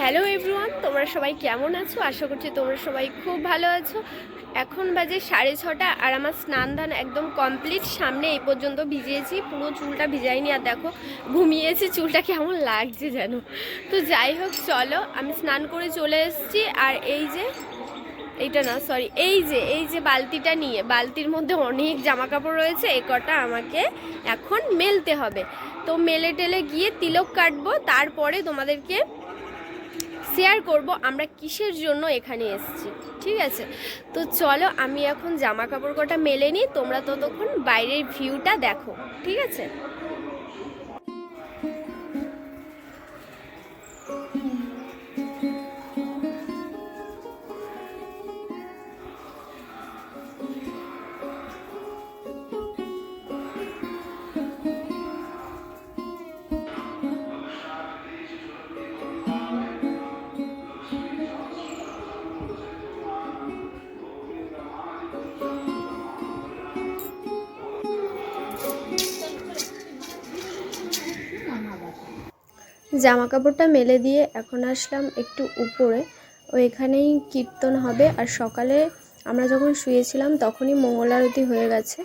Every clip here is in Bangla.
হ্যালো এভরিওয়ান, তোমরা সবাই কেমন আছো? আশা করছি তোমরা সবাই খুব ভালো আছো। এখন বাজে সাড়ে ছটা আর আমার স্নান ধান একদম কমপ্লিট। সামনে এই পর্যন্ত ভিজিয়েছি, পুরো চুলটা ভিজাইনি। আর দেখো, ঘুমিয়েছি, চুলটা কেমন লাগছে যেন। তো যাই হোক, চলো, আমি স্নান করে চলে এসেছি। আর এই যে, এইটা না সরি এই যে এই যে বালতিটা নিয়ে, বালতির মধ্যে অনেক জামা কাপড় রয়েছে, এ কটা আমাকে এখন মেলতে হবে। তো মেলে টেলে গিয়ে তিলক কাটবো, তারপরে তোমাদেরকে শেয়ার করব, আমরা কিসের জন্য এখানে এসেছি? ঠিক আছে? তো চলো, আমি এখন জামা কাপড় কটা মেলে নিই, তোমরা ততক্ষণ বাইরের ভিউটা দেখো। ঠিক আছে? জামা কাপড়টা মেলে দিয়ে এখন আসলাম একটু উপরে। ও এখানেই কীর্তন হবে আর সকালে আমরা যখন শুয়েছিলাম তখনই মঙ্গল আরতি হয়ে গেছে।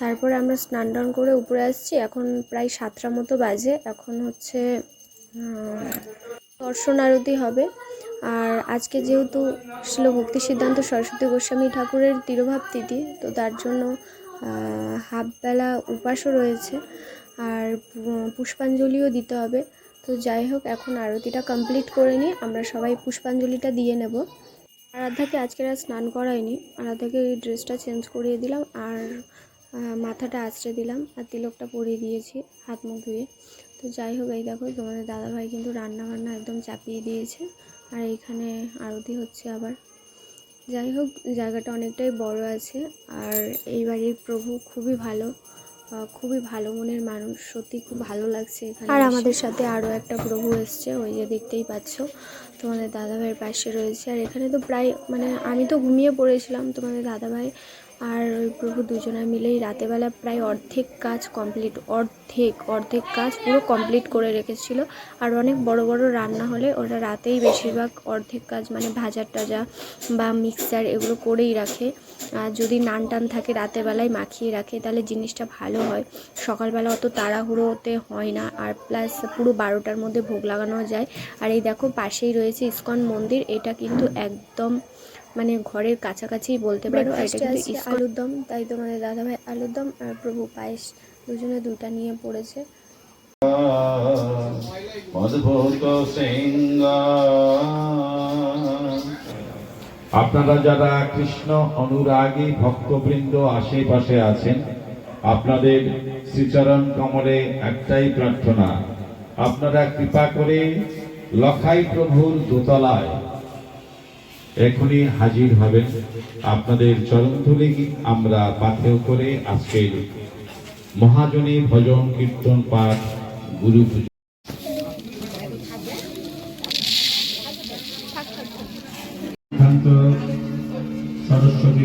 তারপরে আমরা স্নান টান করে উপরে আসছি। এখন প্রায় সাতটা মতো বাজে। এখন হচ্ছে দর্শন আরতি হবে। আর আজকে যেহেতু ছিল ভক্তি সিদ্ধান্ত সরস্বতী গোস্বামী ঠাকুরের তিরোভাব তিথি, তো তার জন্য হাফবেলা উপাসও রয়েছে। আর পুষ্পাঞ্জলিও দিতে হবে। তো যাই হোক, এখন আরতিটা কমপ্লিট করে নিই। আমরা সবাই পুষ্পাঞ্জলিটা দিয়ে নেব। আরাধ্যাকে আজকে আর স্নান করাইনি। আরাধ্যাকে এই ড্রেসটা চেঞ্জ করিয়ে দিলাম আর মাথাটা আঁচড়ে দিলাম আর তিলকটা পরিয়ে দিয়েছি হাত মুখ ধুয়ে। তো যাই হোক, এই দেখো তোমাদের দাদাভাই কিন্তু রান্না বান্না একদম চাপিয়ে দিয়েছে। আর এইখানে আরতি হচ্ছে আবার। যাই হোক, জায়গাটা অনেকটাই বড় আছে আর এই বাড়ির প্রভু খুবই ভালো। খুবই ভালো মনের মানুষ। সত্যি খুব ভালো লাগছে এখানে আর আমাদের সাথে আরও একটা প্রভু এসছে ওই যে দেখতেই পাচ্ছ। তোমাদের দাদাভাইয়ের পাশে রয়েছে। আর এখানে তো প্রায় মানে আমি তো ঘুমিয়ে পড়েছিলাম তোমাদের দাদাভাই আর ওই প্রভু দুজনে মিলেই রাতেবেলা প্রায় অর্ধেক কাজ কমপ্লিট অর্ধেক অর্ধেক কাজ পুরো কমপ্লিট করে রেখেছিল। আর অনেক বড় বড় রান্না হলে ওরা রাতেই বেশিরভাগ অর্ধেক কাজ মানে ভাজার টাজা বা মিক্সচার এগুলো করেই রাখে। আর যদি নান টান থাকে রাতের বেলায় মাখিয়ে রাখে তাহলে জিনিসটা ভালো হয়। সকালবেলা অত তাড়াহুড়োতে হয় না। আর প্লাস পুরো বারোটার মধ্যে ভোগ লাগানো যায়। আর এই দেখো পাশেই রয়েছে ইস্কন মন্দির। এটা কিন্তু একদম মানে ঘরের কাছাকাছি বলতে পারো এটা কিন্তু আলুর দম তাই তোমাদের দাদাভাই আলুর দম আর প্রভু পায়েস দুজনে দুটা নিয়ে পড়েছে। আপনারা যারা কৃষ্ণ অনুরাগী ভক্তবৃন্দ আশেপাশে আছেন আপনাদের শ্রীচরণ কমলে একটাই প্রার্থনা আপনারা কৃপা করে লখাই প্রভুর দোতলায় এখনই হাজির হবেন। আপনাদের চরণধুলি আমরা পাথেয় করে আজকের মহাজনী ভজন কীর্তন পাঠ গুরু পুজো। Saraswati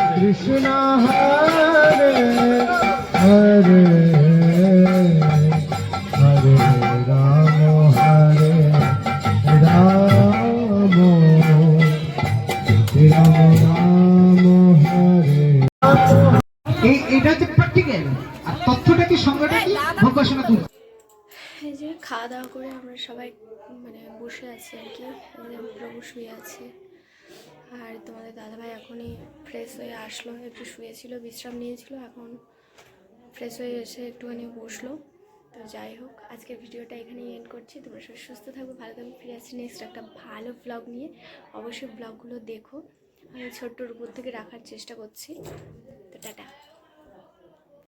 Krishna Hare Hare Hare Ramo Hare Ramo Ramo Ramo Hare এই, এটা হচ্ছে প্র্যাকটিক্যাল আর তথ্যটা কি সংজ্ঞাটা কি? ভোগবাসনা দূর এই যে খাওয়া দাওয়া করে আমরা সবাই মানে বসে আছি আর কি। প্রভু শুয়ে আছে। আর তোমাদের দাদাভাই ফ্রেশ হয়ে আসলো, একটু শুয়েছিল, বিশ্রাম নিয়েছিল, এখন ফ্রেশ হয়ে এসে একটুখানি বসল। তো যাই হোক, আজকের ভিডিওটা এখানেই এন্ড করছি। তোমরা সবাই সুস্থ থাকবে ভালো থাকবে ফিরে আসছি নেক্সট একটা ভালো ব্লগ নিয়ে। অবশ্যই ব্লগগুলো দেখো। আমি ছোট্টর উপর থেকে রাখার চেষ্টা করছি।